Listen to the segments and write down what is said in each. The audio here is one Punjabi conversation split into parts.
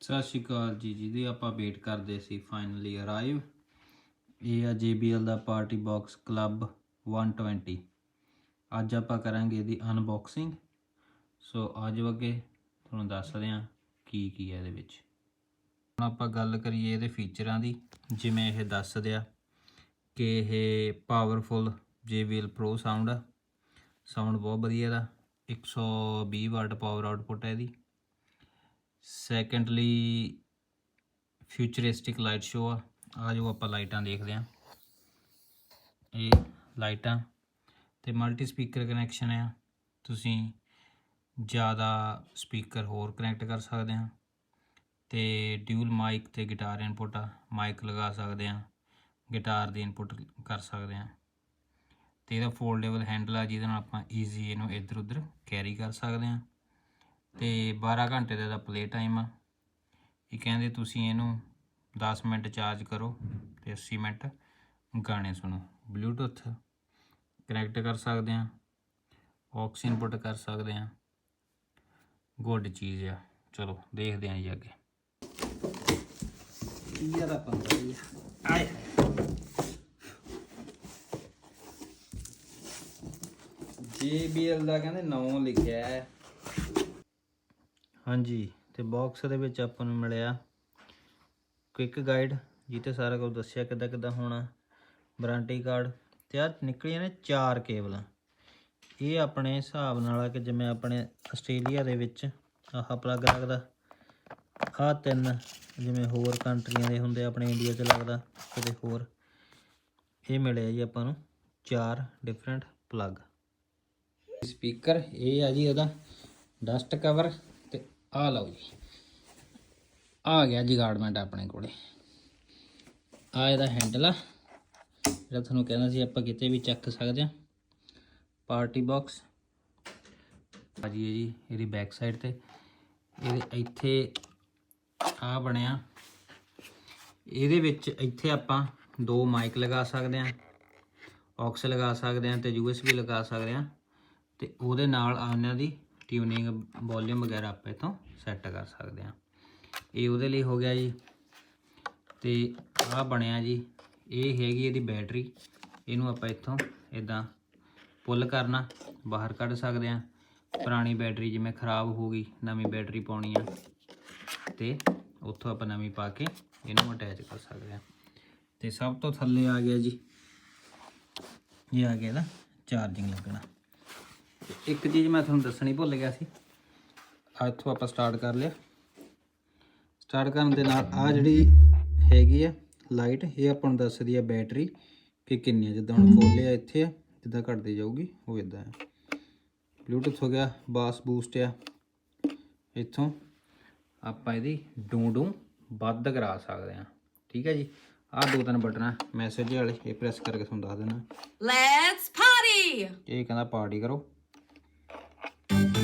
ਸਤਿ ਸ਼੍ਰੀ ਅਕਾਲ ਜੀ, ਜਿਹਦੀ ਆਪਾਂ ਵੇਟ ਕਰਦੇ ਸੀ ਫਾਈਨਲੀ ਅਰਾਈਵ ਇਹ ਆ JBL ਦਾ ਪਾਰਟੀ ਬਾਕਸ ਕਲੱਬ 120 ਅੱਜ ਆਪਾਂ ਕਰਾਂਗੇ ਇਹਦੀ ਅਨਬਾਕਸਿੰਗ ਸੋ ਅੱਜ ਅੱਗੇ ਤੁਹਾਨੂੰ ਦੱਸਦੇ ਹਾਂ ਕੀ ਕੀ ਹੈ ਇਹਦੇ ਵਿੱਚ। ਹੁਣ ਆਪਾਂ ਗੱਲ ਕਰੀਏ ਇਹਦੇ ਫੀਚਰਾਂ ਦੀ, ਜਿਵੇਂ ਇਹ ਦੱਸਦੇ ਆ ਕਿ ਇਹ ਪਾਵਰਫੁਲ JBL Pro ਸਾਊਂਡ ਆ। ਸਾਊਂਡ ਬਹੁਤ ਵਧੀਆ ਦਾ। 120 ਵਾਟ ਪਾਵਰ ਆਊਟਪੁੱਟ ਹੈ ਇਹਦੀ। ਸੈਕੰਡਲੀ ਫਿਊਚਰਿਸਟਿਕ ਲਾਈਟ ਸ਼ੋ ਆ। ਆ ਜੋ ਆਪਾਂ ਲਾਈਟਾਂ ਦੇਖਦੇ ਆ। ਇਹ ਲਾਈਟਾਂ ਤੇ ਮਲਟੀ ਸਪੀਕਰ ਕਨੈਕਸ਼ਨ ਆ। ਤੁਸੀਂ ਜ਼ਿਆਦਾ ਸਪੀਕਰ ਹੋਰ ਕਨੈਕਟ ਕਰ ਸਕਦੇ ਆ ਤੇ ਡਿਊਲ ਮਾਈਕ ਤੇ ਗਿਟਾਰ ਇਨਪੁਟ ਆ। ਮਾਈਕ ਲਗਾ ਸਕਦੇ ਆ ਗਿਟਾਰ ਦੀ ਇਨਪੁਟ ਕਰ ਸਕਦੇ ਆ। ਤੇ ਇਹਦਾ ਫੋਲਡੇਬਲ ਹੈਂਡਲ ਆ, ਜਿਹਦੇ ਨਾਲ ਆਪਾਂ ਈਜ਼ੀ ਇਹਨੂੰ ਇੱਧਰ ਉੱਧਰ ਕੈਰੀ ਕਰ ਸਕਦੇ ਆ। ਤੇ 12 ਘੰਟੇ ਦਾ ਇਹਦਾ ਪਲੇ ਟਾਈਮ ਆ। ਇਹ ਕਹਿੰਦੇ ਤੁਸੀਂ ਇਹਨੂੰ 10 ਮਿੰਟ ਚਾਰਜ ਕਰੋ ਤੇ 80 ਮਿੰਟ ਗਾਣੇ ਸੁਣੋ। ਬਲੂਟੁੱਥ ਕਨੈਕਟ ਕਰ ਸਕਦੇ ਆ ਔਕਸ ਇਨਪੁਟ ਕਰ ਸਕਦੇ ਆ। ਗੁੱਡ ਚੀਜ਼ ਆ। ਚਲੋ ਦੇਖਦੇ ਆਂ ਜੀ ਅੱਗੇ। ਕੀ ਆ। ਦਾ ਪੰਗਾ ਜੀ ਆਏ JBL ਦਾ ਕਹਿੰਦੇ ਨਾਮ ਲਿਖਿਆ ਹੈ। ਹਾਂਜੀ, ਤੇ ਬਾਕਸ ਦੇ ਵਿੱਚ ਆਪਾਂ ਨੂੰ ਮਿਲਿਆ ਕੁਇਕ ਗਾਈਡ ਜਿੱਤੇ ਸਾਰਾ ਕੁਝ ਦੱਸਿਆ ਕਿੱਦਾਂ ਕਿੱਦਾਂ ਹੋਣਾ ਵਾਰੰਟੀ ਕਾਰਡ ਤੇ ਆ ਨਿਕਲੀਆਂ ਨੇ ਚਾਰ ਕੇਬਲਾਂ। ਇਹ ਆਪਣੇ ਹਿਸਾਬ ਨਾਲ ਆ ਕਿ ਜਿਵੇਂ ਆਪਣੇ ਆਸਟ੍ਰੇਲੀਆ ਦੇ ਵਿੱਚ ਆਹ ਪਲੱਗ ਲੱਗਦਾ, ਆਹ ਤਿੰਨ ਜਿਵੇਂ ਹੋਰ ਕੰਟਰੀਆਂ ਦੇ ਹੁੰਦੇ ਆਪਣੇ ਇੰਡੀਆ 'ਚ ਲੱਗਦਾ, ਕਿਤੇ ਹੋਰ। ਇਹ ਮਿਲਿਆ ਜੀ ਆਪਾਂ ਨੂੰ ਚਾਰ ਡਿਫਰੈਂਟ ਪਲੱਗ ਸਪੀਕਰ ਇਹ ਆ ਜੀ ਉਹਦਾ ਡਸਟ ਕਵਰ ਆ ਲਓ ਜੀ। ਆ ਗਿਆ ਜਗਾੜਮੈਂਟ ਆਪਣੇ ਕੋਲੇ। ਆ ਇਹਦਾ ਹੈਂਡਲ ਆ। ਜਿਹੜਾ ਤੁਹਾਨੂੰ ਕਹਿੰਦਾ ਸੀ ਆਪਾਂ ਕਿਤੇ ਵੀ ਚੱਕ ਸਕਦੇ ਆ। ਪਾਰਟੀ ਬਾਕਸ ਆ ਜੀ ਜੀ, ਇਹਦੀ ਬੈਕ ਸਾਈਡ ਤੇ। ਇਹਦੇ ਇੱਥੇ ਆ ਬਣਿਆ ਇਹਦੇ ਵਿੱਚ ਇੱਥੇ ਆਪਾਂ ਦੋ ਮਾਈਕ ਲਗਾ ਸਕਦੇ ਆ। ਔਕਸ ਲਗਾ ਸਕਦੇ ਆ ਤੇ USB ਲਗਾ ਸਕਦੇ ਆ। ਤੇ ਉਹਦੇ ਨਾਲ ਇਹਨਾਂ ਦੀ ਟਿਊਨਿੰਗ ਵੋਲਿਊਮ ਵਗੈਰਾ ਆਪਾਂ ਇਥੋਂ ਸੈੱਟ ਕਰ ਸਕਦੇ ਆ ਇਹ ਉਹਦੇ ਲਈ ਹੋ ਗਿਆ ਜੀ। ਤੇ ਆਹ ਬਣਿਆ ਜੀ। ਇਹ ਹੈਗੀ ਇਹਦੀ ਬੈਟਰੀ ਇਹਨੂੰ ਆਪਾਂ ਇੱਥੋਂ ਇਦਾਂ ਪੁੱਲ ਕਰਨਾ, ਬਾਹਰ ਕੱਢ ਸਕਦੇ ਆ ਪੁਰਾਣੀ ਬੈਟਰੀ ਜਿਵੇਂ ਖਰਾਬ ਹੋ ਗਈ, ਨਵੀਂ ਬੈਟਰੀ ਪਾਉਣੀ ਆ। ਤੇ ਉੱਥੋਂ ਆਪਾਂ ਨਵੀਂ ਪਾ ਕੇ ਇਹਨੂੰ ਅਟੈਚ ਕਰ ਸਕਦੇ ਆ ਤੇ ਸਭ ਤੋਂ ਥੱਲੇ ਆ ਗਿਆ ਜੀ। ਇਹ ਆ ਗਿਆ ਇਹਦਾ ਚਾਰਜਿੰਗ ਲੱਗਣਾ। ਇੱਕ ਚੀਜ਼ ਮੈਂ ਤੁਹਾਨੂੰ ਦੱਸਣੀ ਭੁੱਲ ਗਿਆ ਸੀ। ਇੱਥੋਂ ਆਪਾਂ ਸਟਾਰਟ ਕਰ ਲਿਆ। ਸਟਾਰਟ ਕਰਨ ਦੇ ਨਾਲ ਆ ਜਿਹੜੀ ਹੈਗੀ ਆ ਲਾਈਟ ਇਹ ਆਪਾਂ ਨੂੰ ਦੱਸਦੀ ਆ ਬੈਟਰੀ ਕਿ ਕਿੰਨੀ ਆ। ਜਿੱਦਾਂ ਹੁਣ ਖੋਲਿਆ ਇੱਥੇ ਆ ਜਿੱਦਾਂ ਘਟਦੀ ਜਾਊਗੀ ਉਹ ਇਦਾਂ ਆ। ਬਲੂਟੁੱਥ ਹੋ ਗਿਆ ਬਾਸ ਬੂਸਟ ਆ। ਇੱਥੋਂ ਆਪਾਂ ਇਹਦੀ ਡੂੰ ਡੂੰ ਵੱਧ ਕਰਾ ਸਕਦੇ ਆ। ਠੀਕ ਹੈ ਜੀ? ਆਹ ਦੋ ਤਿੰਨ ਬਟਨ ਆ ਮੈਸੇਜ ਵਾਲੇ ਇਹ ਪ੍ਰੈਸ ਕਰਕੇ ਤੁਹਾਨੂੰ ਦੱਸ ਦੇਣਾ। Let's party! ਇਹ ਕਹਿੰਦਾ ਪਾਰਟੀ ਕਰੋ।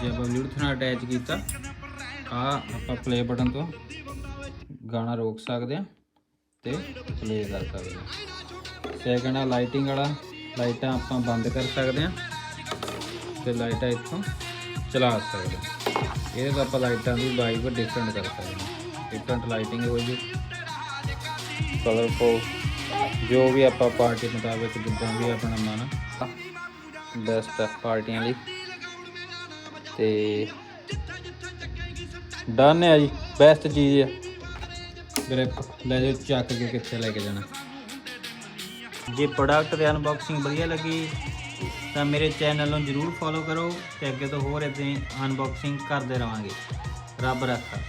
ਜੇ ਆਪਾਂ ਬਲੂਟੁੱਥ ਨਾਲ ਅਟੈਚ ਕੀਤਾ, ਆ ਆਪਾਂ ਪਲੇ ਬਟਨ ਤੋਂ ਗਾਣਾ ਰੋਕ ਸਕਦੇ ਆ ਤੇ ਪਲੇ ਕਰ ਸਕਦੇ ਆ ਸੈਕੰਡ ਆ ਲਾਈਟਿੰਗ ਵਾਲਾ, ਲਾਈਟਾਂ ਆਪਾਂ ਬੰਦ ਕਰ ਸਕਦੇ ਆ ਤੇ ਲਾਈਟਾਂ ਇੱਥੋਂ ਚਲਾ ਸਕਦੇ ਆ ਇਹਦੇ ਤੋਂ ਆਪਾਂ ਲਾਈਟਾਂ ਦੀ ਵਾਈਬ ਡਿਫਰੈਂਟ ਕਰ ਸਕਦੇ ਆ ਡਿਫਰੈਂਟ ਲਾਈਟਿੰਗ ਹੋ ਜੀ ਕਲਰਫੁਲ ਜੋ ਵੀ ਆਪਾਂ ਪਾਰਟੀ ਮੁਤਾਬਕ ਜਿੱਦਾਂ ਵੀ ਆਪਣਾ ਮਨ ਬੈਸਟ ਪਾਰਟੀਆਂ ਲਈ। ਤੇ ਡਨ ਹੈ ਜੀ ਬੈਸਟ ਚੀਜ਼ ਹੈ ਗ੍ਰਿਪ ਲੈ ਜਾਓ ਚੱਕ ਕੇ ਕਿੱਥੇ ਲੈ ਕੇ ਜਾਣਾ। ਜੇ ਪ੍ਰੋਡਕਟ ਦੀ ਅਨਬਾਕਸਿੰਗ ਵਧੀਆ ਲੱਗੀ ਤਾਂ ਮੇਰੇ ਚੈਨਲ ਨੂੰ ਜਰੂਰ ਫੋਲੋ ਕਰੋ ਤੇ ਅੱਗੇ ਤੋਂ ਹੋਰ ਇਦਾਂ ਅਨਬਾਕਸਿੰਗ ਕਰਦੇ ਰਵਾਂਗੇ। ਰੱਬ ਰੱਖਾ।